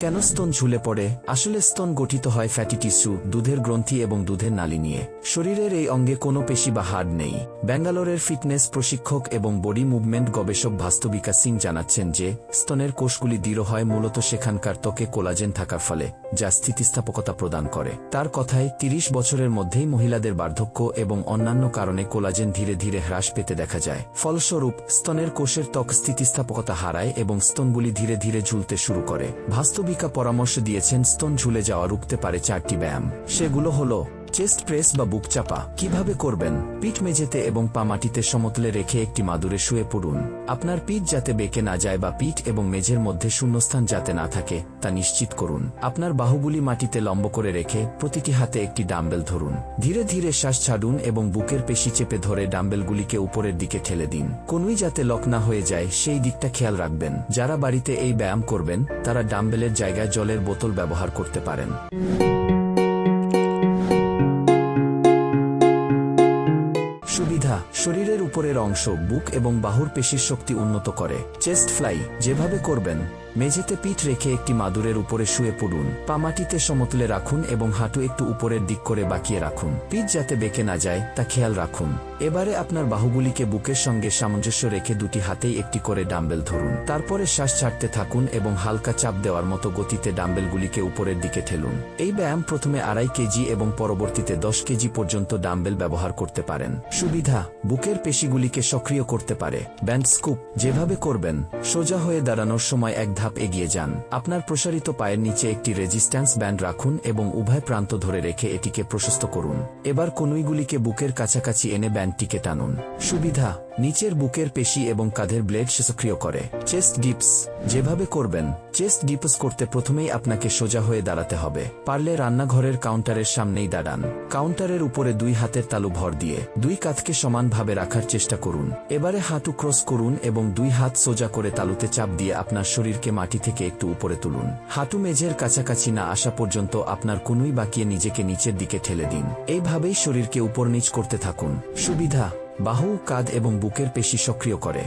কেন স্তন ঝুলে পড়ে? আসলে স্তন গঠিত হয় ফ্যাটি টিস্যু দুধের গ্রন্থি এবং দুধের নালী নিয়ে। শরীরের এই অঙ্গে কোনো পেশি বা হাড় নেই। ব্যাঙ্গালোরের ফিটনেস প্রশিক্ষক এবং বডি মুভমেন্ট গবেষক ভাস্তবিকা সিং জানাচ্ছেন যে, স্তনের কোষগুলি দৃঢ় হয় মূলত সেখানকার ত্বকে কোলাজেন থাকার ফলে, যা স্থিতিস্থাপকতা প্রদান করে। তার কথায়, তিরিশ বছরের মধ্যেই মহিলাদের বার্ধক্য এবং অন্যান্য কারণে কোলাজেন ধীরে ধীরে হ্রাস পেতে দেখা যায়। ফলস্বরূপ, স্তনের কোষের ত্বক স্থিতিস্থাপকতা হারায় এবং স্তনগুলি ধীরে ধীরে ঝুলতে শুরু করে। ভাস্তবিকা পরামর্শ দিয়েছেন স্তন ঝুলে যাওয়া রুখতে পারে চারটি ব্যায়াম। সেগুলো হলো চেস্ট প্রেস বা বুক চাপা। কীভাবে করবেন? পিঠ মেঝেতে এবং পা মাটিতে সমতলে রেখে একটি মাদুরে শুয়ে পড়ুন। আপনার পিঠ যাতে বেঁকে না যায় বা পিঠ এবং মেঝের মধ্যে শূন্যস্থান যাতে না থাকে, তা নিশ্চিত করুন। আপনার বাহুগুলি মাটিতে লম্ব করে রেখে প্রতিটি হাতে একটি ডাম্বেল ধরুন। ধীরে ধীরে শ্বাস ছাড়ুন এবং বুকের পেশি চেপে ধরে ডাম্বেলগুলিকে উপরের দিকে ঠেলে দিন। কোনোই যাতে লক না হয়ে যায়, সেই দিকটা খেয়াল রাখবেন। যারা বাড়িতে এই ব্যায়াম করবেন, তারা ডাম্বেলের জায়গায় জলের বোতল ব্যবহার করতে পারেন। শরীরের উপরের অংশ বুক এবং বাহুর পেশির শক্তি উন্নত করে। চেস্ট ফ্লাই যেভাবে করবেন মেঝেতে পিঠ রেখে একটি মাদুরের উপরে শুয়ে পড়ুন। পা মাটিতে সমতলে রাখুন এবং হাঁটু একটু উপরের দিক করে বাঁকিয়ে রাখুন। পিঠ যাতে বেঁকে না যায়, তা খেয়াল রাখুন। এবারে আপনার বাহুগুলিকে বুকের সঙ্গে সামঞ্জস্য রেখে দুটি হাতেই একটি করে ডাম্বেল ধরুন। তারপরে শ্বাস ছাড়তে থাকুন এবং হালকা চাপ দেওয়ার মতো গতিতে ডাম্বেলগুলিকে উপরের দিকে ঠেলুন। এই ব্যায়াম প্রথমে আড়াই কেজি এবং পরবর্তীতে দশ কেজি পর্যন্ত ডাম্বেল ব্যবহার করতে পারেন। সুবিধা, বুকের পেশিগুলিকে সক্রিয় করতে পারে। ব্যান্ড স্কুপ, যেভাবে করবেন, সোজা হয়ে দাঁড়ানোর সময় এক ধাপ এগিয়ে যান। আপনার প্রসারিত পায়ের নিচে একটি রেজিস্ট্যান্স ব্যান্ড রাখুন এবং উভয় প্রান্ত ধরে রেখে এটিকে প্রশস্ত করুন। এবার কনুইগুলিকে বুকের কাছাকাছি এনে ব্যান্ডটিকে টানুন। সুবিধা! নিচের বুকের পেশি এবং কাঁধের ব্লেড সক্রিয় করে। চেস্ট ডিপস যেভাবে করবেন, চেস্ট ডিপস করতে প্রথমেই আপনাকে সোজা হয়ে দাঁড়াতে হবে। পারলে রান্নাঘরের কাউন্টারের সামনেই দাঁড়ান। কাউন্টারের উপরে দুই হাতের তালু ভর দিয়ে দুই কাঁধকে সমানভাবে রাখার চেষ্টা করুন। এবারে হাঁটু ক্রস করুন এবং দুই হাত সোজা করে তালুতে চাপ দিয়ে আপনার শরীরকে মাটি থেকে একটু উপরে তুলুন। হাঁটু মেঝের কাছাকাছি না আসা পর্যন্ত আপনার কোনুই বাকিয়ে নিজেকে নিচের দিকে ঠেলে দিন। এইভাবেই শরীরকে উপর নিচ করতে থাকুন। সুবিধা বাহু কাঁধ এবং বুকের পেশি সক্রিয় করে।